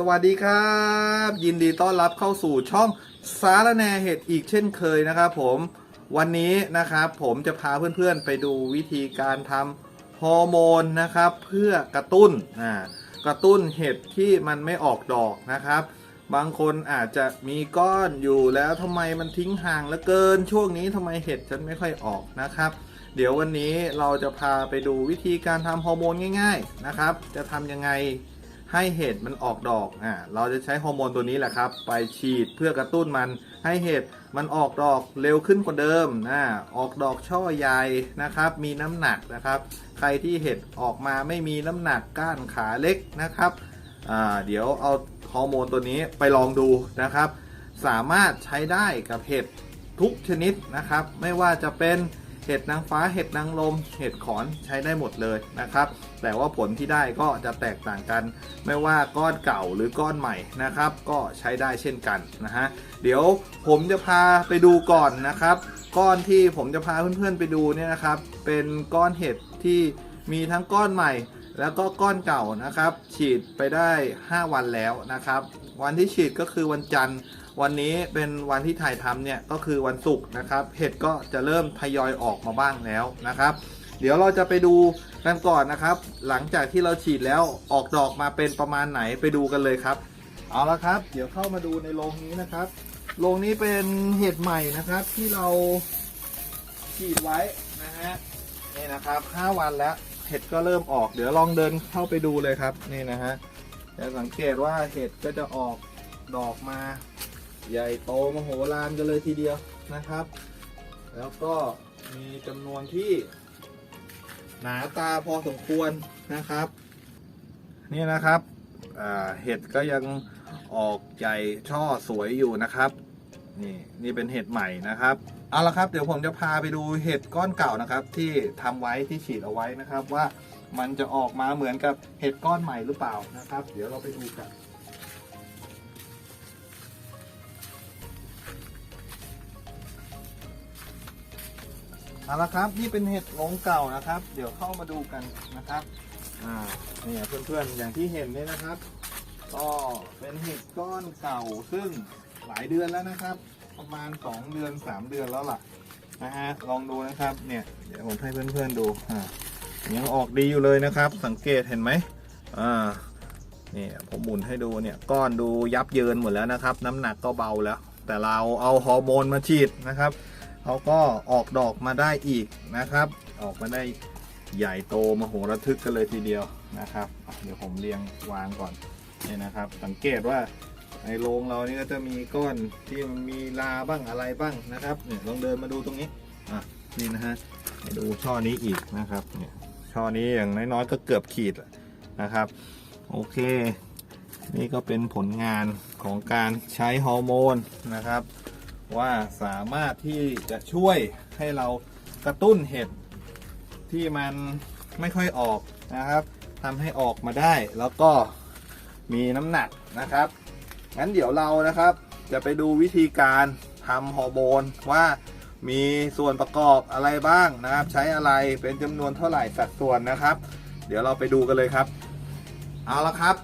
สวัสดีครับ ยินดีต้อนรับเข้าสู่ช่องสารแหนเห็ดอีกเช่นเคยนะครับผมวันนี้นะครับผมจะพาเพื่อนๆไปดูวิธีการทำฮอร์โมนนะครับเพื่อกระตุ้นอ่ากระตุ้นเห็ดที่มันไม่ออกดอกนะครับ บางคนอาจจะมีก้อนอยู่แล้วทำไมมันทิ้งห่างเหลือเกิน ช่วงนี้ทำไมเห็ดฉันไม่ค่อยออกนะครับ เดี๋ยววันนี้เราจะพาไปดูวิธีการทำฮอร์โมนง่าย ๆนะครับ จะทำยังไง ให้เห็ดมันออกดอกอ่าเราจะใช้ฮอร์โมนตัวนี้แหละครับ ไปฉีดเพื่อกระตุ้นมันให้เห็ดมันออกดอกเร็วขึ้นกว่าเดิมนะออกดอกช่อใหญ่นะครับ มีน้ำหนักนะครับ ใครที่เห็ดออกมาไม่มีน้ำหนักก้านขาเล็กนะครับอ่าเดี๋ยวเอาฮอร์โมนตัวนี้ไปลองดูนะครับ สามารถใช้ได้กับเห็ดทุกชนิดนะครับ ไม่ว่าจะเป็น เห็ดนางฟ้าเห็ดนางลม เห็ดขอนใช้ได้หมดเลยนะครับ แต่ว่าผลที่ได้ก็จะแตกต่างกัน ไม่ว่าก้อนเก่าหรือก้อนใหม่นะครับ ก็ใช้ได้เช่นกันนะฮะเดี๋ยวผมจะพาไปดูก่อนนะครับ ก้อนที่ผมจะพาเพื่อนๆไปดูเนี่ยนะครับ เป็นก้อนเห็ดที่มีทั้งก้อนใหม่ แล้วก็ก้อนเก่านะครับ ฉีดไปได้ 5 วันแล้วนะครับ วันที่ฉีดก็คือวันจันทร์ วันนี้เป็นวันที่ถ่ายทำเนี่ยก็คือวันศุกร์นะครับ เห็ดก็จะเริ่มทยอยออกมาบ้างแล้วนะครับ เดี๋ยวเราจะไปดูกันก่อนนะครับ หลังจากที่เราฉีดแล้วออกดอกมาเป็นประมาณไหนไปดูกันเลยครับ เอาละครับ เดี๋ยวเข้ามาดูในโรงนี้นะครับโรงนี้เป็นเห็ดใหม่นะครับที่เราฉีดไว้นะฮะนี่นะครับ5วันแล้วเห็ดก็เริ่มออก เดี๋ยวลองเดินเข้าไปดูเลยครับนี่นะฮะจะสังเกตว่าเห็ดก็จะออกดอกมา ใหญ่โตมโหฬารกันเลยทีเดียวนะครับ แล้วก็มีจำนวนที่หนาตาพอสมควรนะครับ นี่นะครับเห็ดก็ยังออกใหญ่ช่อสวยอยู่นะครับนี่นี่เป็นเห็ดใหม่นะครับเอาละครับ เดี๋ยวผมจะพาไปดูเห็ดก้อนเก่านะครับ ที่ทำไว้ที่ฉีดเอาไว้นะครับ ว่ามันจะออกมาเหมือนกับเห็ดก้อนใหม่หรือเปล่านะครับ เดี๋ยวเราไปดูกัน เอาละครับนี่เป็นเห็ดหลงเก่านะครับ เดี๋ยวเข้ามาดูกันนะครับอ่าเนี่ยเพื่อนๆอย่างที่เห็นเนี่ยนะครับ ก็เป็นเห็ดก้อนเก่าซึ่งหลายเดือนแล้วนะครับ ประมาณ 2 เดือน 3 เดือนแล้วล่ะนะฮะลองดูนะครับเนี่ยเดี๋ยวผมให้เพื่อนๆดูอ่ายังออกดีอยู่เลยนะครับ สังเกตเห็นไหมอ่านี่ผมหมุนให้ดูเนี่ยก้อนดูยับเยินหมดแล้วนะครับ น้ำหนักก็เบาแล้ว แต่เราเอาฮอร์โมนมาฉีดนะครับ เขาก็ออกดอกมาได้อีกนะครับ ออกมาได้ใหญ่โตมโหระทึกกันเลยทีเดียวนะครับ เดี๋ยวผมเรียงวางก่อนเนี่ยนะครับ สังเกตว่าในโรงเรานี่ก็จะมีก้อนที่มันมีลาบ้างอะไรบ้างนะครับเนี่ยลองเดินมาดูตรงนี้อะนี่นะฮะให้ดูช่อนี้อีกนะครับเนี่ยช่อนี้อย่างน้อยๆก็เกือบขีดนะครับ โอเค นี่ก็เป็นผลงานของการใช้ฮอร์โมนนะครับ ว่าสามารถที่จะช่วยให้เรากระตุ้นเห็ดที่มันไม่ค่อยออกนะครับทำให้ออกมาได้แล้วก็มีน้ำหนักนะครับงั้นเดี๋ยวเรานะครับ จะไปดูวิธีการทำฮอร์โมนว่ามีส่วนประกอบอะไรบ้างนะครับ ใช้อะไรเป็นจำนวนเท่าไหร่สัดส่วนนะครับ เดี๋ยวเราไปดูกันเลยครับ เอาละครับ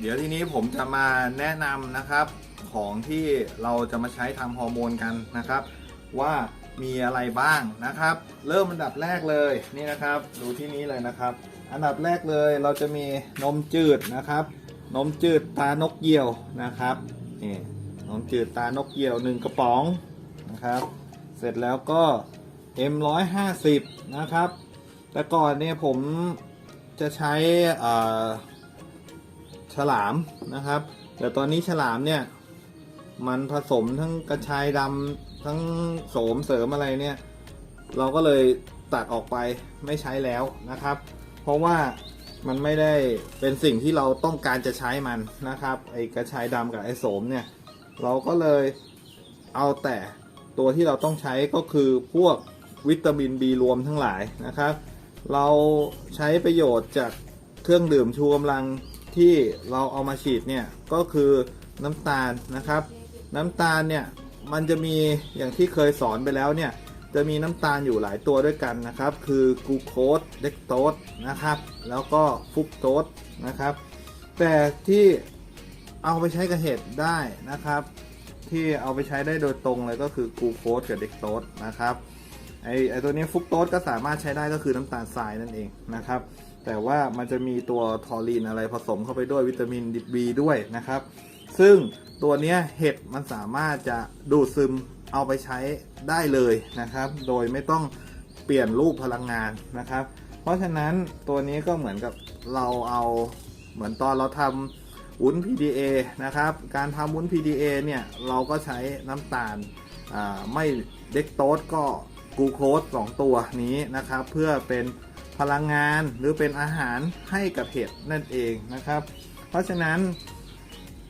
เดี๋ยวทีนี้ผมจะมาแนะนำนะครับ ของที่เราจะมาใช้ทำฮอร์โมนกันนะครับ ว่ามีอะไรบ้างนะครับ เริ่มอันดับแรกเลยนี่นะครับ ดูที่นี้เลยนะครับ อันดับแรกเลยเราจะมีนมจืดนะครับ นมจืดตานกเหยี่ยวนะครับนี่นมจืดตานกเหยี่ยวหนึ่งกระป๋องนะครับ เสร็จแล้วก็ M150 นะครับ แต่ก่อนเนี่ยผมจะใช้ฉลามนะครับ แต่ตอนนี้ฉลามเนี่ย มันผสมทั้งกระชายดำทั้งโสมเสริมอะไรเนี่ย เราก็เลยตัดออกไปไม่ใช้แล้วนะครับ เพราะว่ามันไม่ได้เป็นสิ่งที่เราต้องการจะใช้มันนะครับไอกระชายดำกับไอโสมเนี่ยเราก็เลยเอาแต่ตัวที่เราต้องใช้ก็คือพวกวิตามิน B รวมทั้งหลายนะครับ เราใช้ประโยชน์จากเครื่องดื่มชูกำลังที่เราเอามาฉีดเนี่ยก็คือน้ำตาลนะครับ น้ำตาลเนี่ยมันจะมีอย่างที่เคยสอนไปแล้วเนี่ยจะมีน้ำตาลอยู่หลายตัวด้วยกันนะครับ คือกลูโคสเดกโตสนะครับ แล้วก็ฟุกโตสนะครับ แต่ที่เอาไปใช้กับเห็ดได้นะครับ ที่เอาไปใช้ได้โดยตรงเลยก็คือกลูโคสกับเด็กโตสนะครับไอไอตัวนี้ฟุกโตสก็สามารถใช้ได้ก็คือน้ำตาลทรายนั่นเองนะครับ แต่ว่ามันจะมีตัวทอรีนอะไรผสมเข้าไปด้วยวิตามินบีด้วยนะครับ ซึ่งตัวเนี้ยเห็ดมันสามารถจะดูดซึมเอาไปใช้ได้เลยนะครับ โดยไม่ต้องเปลี่ยนรูปพลังงานนะครับ เพราะฉะนั้นตัวนี้ก็เหมือนกับเราเอาเหมือนตอนเราทำวุ้น PDA นะครับ การทำวุ้น PDA เนี่ยเราก็ใช้น้ำตาลาไม่เด็กโตสก็กูโคส2ตัวนี้นะครับ เพื่อเป็นพลังงานหรือเป็นอาหารให้กับเห็ดนั่นเองนะครับ เพราะฉะนั้น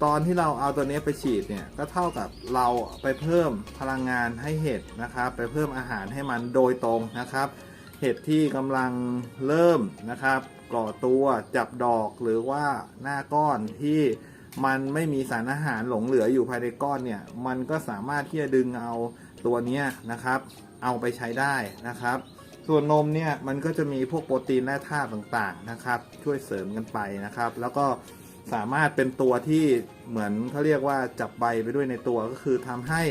ตอนที่เราเอาตัวนี้ไปฉีดเนี่ยก็เท่ากับเราไปเพิ่มพลังงานให้เห็ดนะครับ ไปเพิ่มอาหารให้มันโดยตรงนะครับ เห็ดที่กำลังเริ่มนะครับก่อตัวจับดอกหรือว่าหน้าก้อนที่มันไม่มีสารอาหารหลงเหลืออยู่ภายในก้อนเนี่ย มันก็สามารถที่จะดึงเอาตัวนี้นะครับ เอาไปใช้ได้นะครับ ส่วนนมเนี่ยมันก็จะมีพวกโปรตีนและธาตุต่างๆนะครับ ช่วยเสริมกันไปนะครับ แล้วก็ สามารถเป็นตัวที่เหมือนเขาเรียกว่าจับใบไปด้วยในตัวก็คือทำให้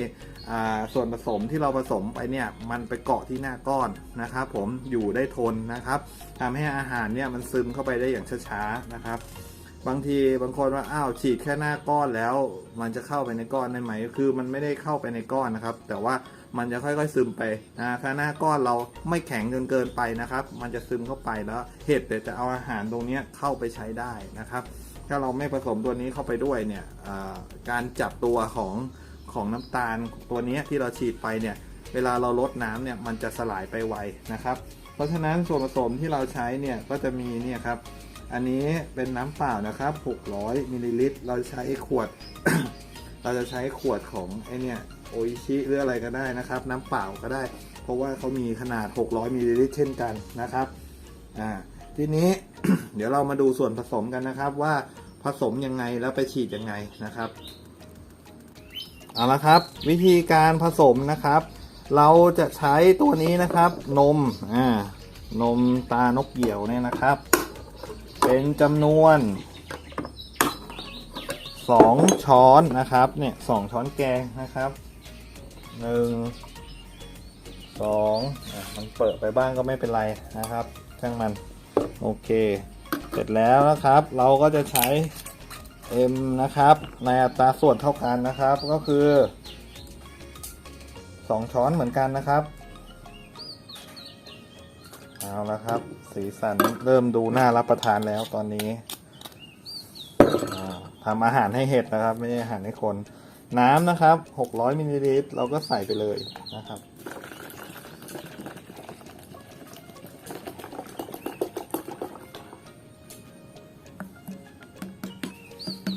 ส่วนผสมที่เราผสมไปเนี่ยมันไปเกาะที่หน้าก้อนนะครับ ผมอยู่ได้ทนนะครับทำให้อาหารเนี่ยมันซึมเข้าไปได้อย่างช้าๆนะครับ บางทีบางคนว่าอ้าวฉีดแค่หน้าก้อนแล้ว มันจะเข้าไปในก้อนได้ไหมคือมันไม่ได้เข้าไปในก้อนนะครับ แต่ว่ามันจะค่อยๆซึมไปนะถ้าหน้าก้อนเราไม่แข็งจนเกินไปนะครับ มันจะซึมเข้าไปแล้วเห็ดเดี๋ยวจะเอาอาหารตรงนี้เข้าไปใช้ได้นะครับ ถ้าเราไม่ผสมตัวนี้เข้าไปด้วยเนี่ยการจับตัวของของน้ำตาลตัวนี้ที่เราฉีดไปเนี่ยเวลาเราลดน้ำเนี่ยมันจะสลายไปไวนะครับ เพราะฉะนั้นส่วนผสมที่เราใช้เนี่ยก็จะมีเนี่ยครับอันนี้เป็นน้ำเปล่านะครับ 600มิลลิลิตรเราใช้ขวด เราจะใช้ขวดของไอเนี่ยโออิชิหรืออะไรก็ได้นะครับ น้ำเปล่าก็ได้ เพราะว่าเขามีขนาด 600มิลลิลิตรเช่นกันนะครับอ่า ทีนี้ เดี๋ยวเรามาดูส่วนผสมกันนะครับ ว่าผสมยังไงแล้วไปฉีดยังไงนะครับเอาละครับ วิธีการผสมนะครับ เราจะใช้ตัวนี้นะครับ นมอ่านมตานกเหยี่ยวเนี่ยนะครับ เป็นจำนวน2ช้อนนะครับ เนี่ยสองช้อนแกงนะครับหนึ่งสองอะมันเปิดไปบ้างก็ไม่เป็นไรนะครับช่างมัน โอเค เสร็จแล้วนะครับ เราก็จะใช้ M นะครับ ในอัตราส่วนเท่ากันนะครับ ก็คือ 2 ช้อนเหมือนกันนะครับ เอาละครับ สีสันเริ่มดูน่ารับประทานแล้วตอนนี้ทำอาหารให้เห็ดนะครับ ไม่ใช่อาหารให้คน น้ำนะครับ 600มิลลิลิตรเราก็ใส่ไปเลยนะครับ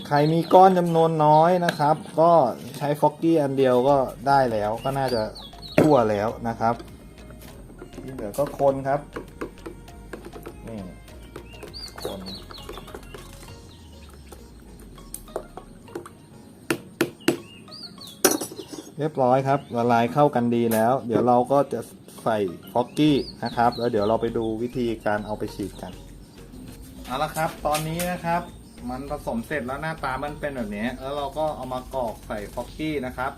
ใครมีก้อนจำนวนน้อยนะครับ ก็ใช้ฟอกกี้อันเดียวก็ได้แล้วก็น่าจะทั่วแล้วนะครับที่เหลือก็คนครับนี่คนเรียบร้อยครับละลายเข้ากันดีแล้ว เดี๋ยวเราก็จะใส่ฟอกกี้นะครับ แล้วเดี๋ยวเราไปดูวิธีการเอาไปฉีดกันเอาละครับ ตอนนี้นะครับ มันผสมเสร็จแล้วหน้าตามันเป็นแบบนี้ แล้วเราก็เอามากรอกใส่ฟอกกี้นะครับ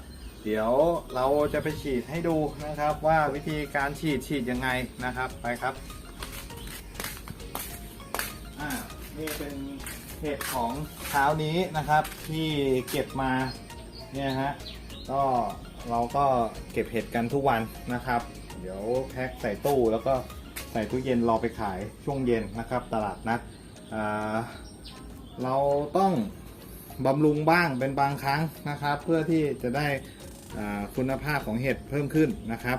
เดี๋ยวเราจะไปฉีดให้ดูนะครับ ว่าวิธีการฉีดฉีดยังไงนะครับไปครับอ่านี่เป็นเห็ดของเช้านี้นะครับ ที่เก็บมาเนี่ยฮะก็เราก็เก็บเห็ดกันทุกวันนะครับ เดี๋ยวแพ็คใส่ตู้แล้วก็ใส่ตู้เย็นรอไปขายช่วงเย็นนะครับ ตลาดนัดอ่า เราต้องบำรุงบ้างเป็นบางครั้งนะครับ เพื่อที่จะได้คุณภาพของเห็ดเพิ่มขึ้นนะครับ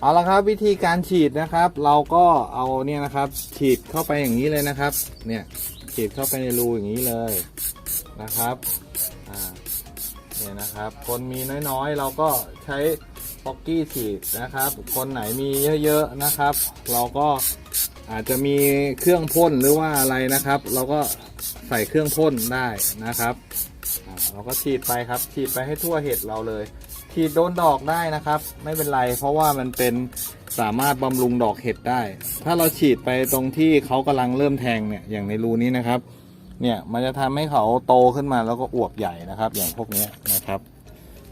เอาละครับวิธีการฉีดนะครับ เราก็เอาเนี่ยนะครับ ฉีดเข้าไปอย่างนี้เลยนะครับ เนี่ยฉีดเข้าไปในรูอย่างนี้เลยนะครับอ่าเนี่ยนะครับ คนมีน้อยๆ เราก็ใช้ฟอกกี้ฉีดนะครับ คนไหนมีเยอะๆนะครับ เราก็อาจจะมีเครื่องพ่นหรือว่าอะไรนะครับ เราก็ ใส่เครื่องพ่นได้นะครับเราก็ฉีดไปครับฉีดไปให้ทั่วเห็ดเราเลยฉีดโดนดอกได้นะครับ ไม่เป็นไร เพราะว่ามันเป็นสามารถบำรุงดอกเห็ดได้ ถ้าเราฉีดไปตรงที่เขากำลังเริ่มแทงเนี่ยอย่างในรูนี้นะครับ เนี่ยมันจะทำให้เขาโตขึ้นมาแล้วก็อวบใหญ่นะครับ อย่างพวกนี้นะครับ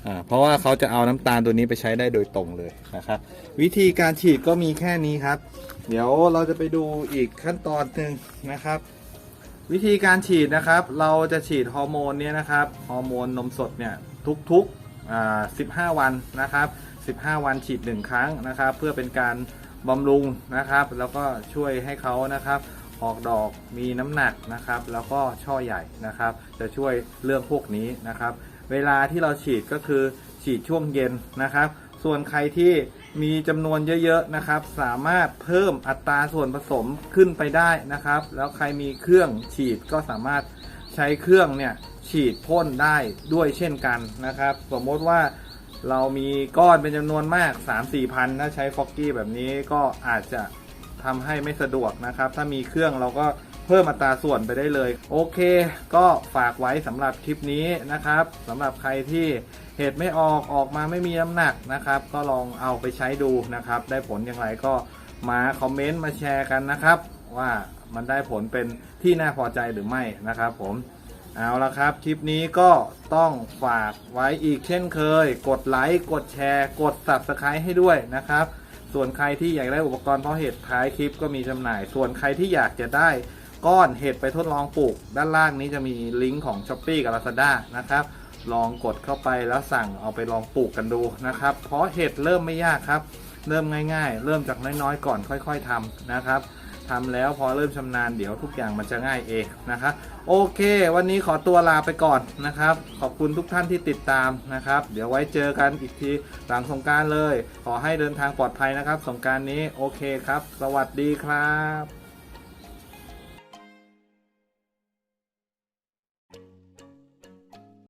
อ่าเพราะว่าเขาจะเอาน้ำตาลตัวนี้ไปใช้ได้โดยตรงเลยนะครับ วิธีการฉีดก็มีแค่นี้ครับ เดี๋ยวเราจะไปดูอีกขั้นตอนหนึ่งนะครับ วิธีการฉีดนะครับ เราจะฉีดฮอร์โมนเนี่ยนะครับ ฮอร์โมนนมสดเนี่ยทุกๆ 15 วันนะครับ 15 วันฉีด 1 ครั้งนะครับ เพื่อเป็นการบำรุงนะครับ แล้วก็ช่วยให้เขานะครับ ออกดอกมีน้ำหนักนะครับ แล้วก็ช่อใหญ่นะครับ จะช่วยเรื่องพวกนี้นะครับ เวลาที่เราฉีดก็คือฉีดช่วงเย็นนะครับ ส่วนใครที่ มีจำนวนเยอะๆนะครับ สามารถเพิ่มอัตราส่วนผสมขึ้นไปได้นะครับ แล้วใครมีเครื่องฉีดก็สามารถใช้เครื่องเนี่ยฉีดพ่นได้ด้วยเช่นกันนะครับ สมมติว่าเรามีก้อนเป็นจำนวนมาก 3-4พันถ้าใช้ฟอกกี้แบบนี้ก็อาจจะทำให้ไม่สะดวกนะครับ ถ้ามีเครื่องเราก็ เพิ่มอัตราส่วนไปได้เลย โอเค ก็ฝากไว้สำหรับคลิปนี้นะครับสำหรับใครที่เห็ดไม่ออกออกมาไม่มีน้ำหนักนะครับ ก็ลองเอาไปใช้ดูนะครับ ได้ผลอย่างไรก็มาคอมเมนต์มาแชร์กันนะครับ ว่ามันได้ผลเป็นที่น่าพอใจหรือไม่นะครับ ผมเอาละครับ คลิปนี้ก็ต้องฝากไว้อีกเช่นเคย กดไลค์กดแชร์ กด subscribe ให้ด้วยนะครับ ส่วนใครที่อยากได้อุปกรณ์เพาะเห็ดท้ายคลิปก็มีจำหน่าย ส่วนใครที่อยากจะได้ ก้อนเห็ดไปทดลองปลูก ด้านล่างนี้จะมีลิงก์ของ s h อ p e e กับ Lazada นะครับ ลองกดเข้าไปแล้วสั่งเอาไปลองปลูกกันดูนะครับ เพราะเห็ดเริ่มไม่ยากครับ เริ่มง่าย ๆ เริ่มจากน้อยๆ ก่อนค่อย ๆทำนะครับทำแล้วพอเริ่มชำนาญเดี๋ยวทุกอย่างมันจะง่ายเองนะครับโอเค วันนี้ขอตัวลาไปก่อนนะครับ ขอบคุณทุกท่านที่ติดตามนะครับ เดี๋ยวไว้เจอกันอีกทีหลังสงการเลย ขอให้เดินทางปลอดภัยนะครับ สงการนี้โอเคครับ สวัสดีครับ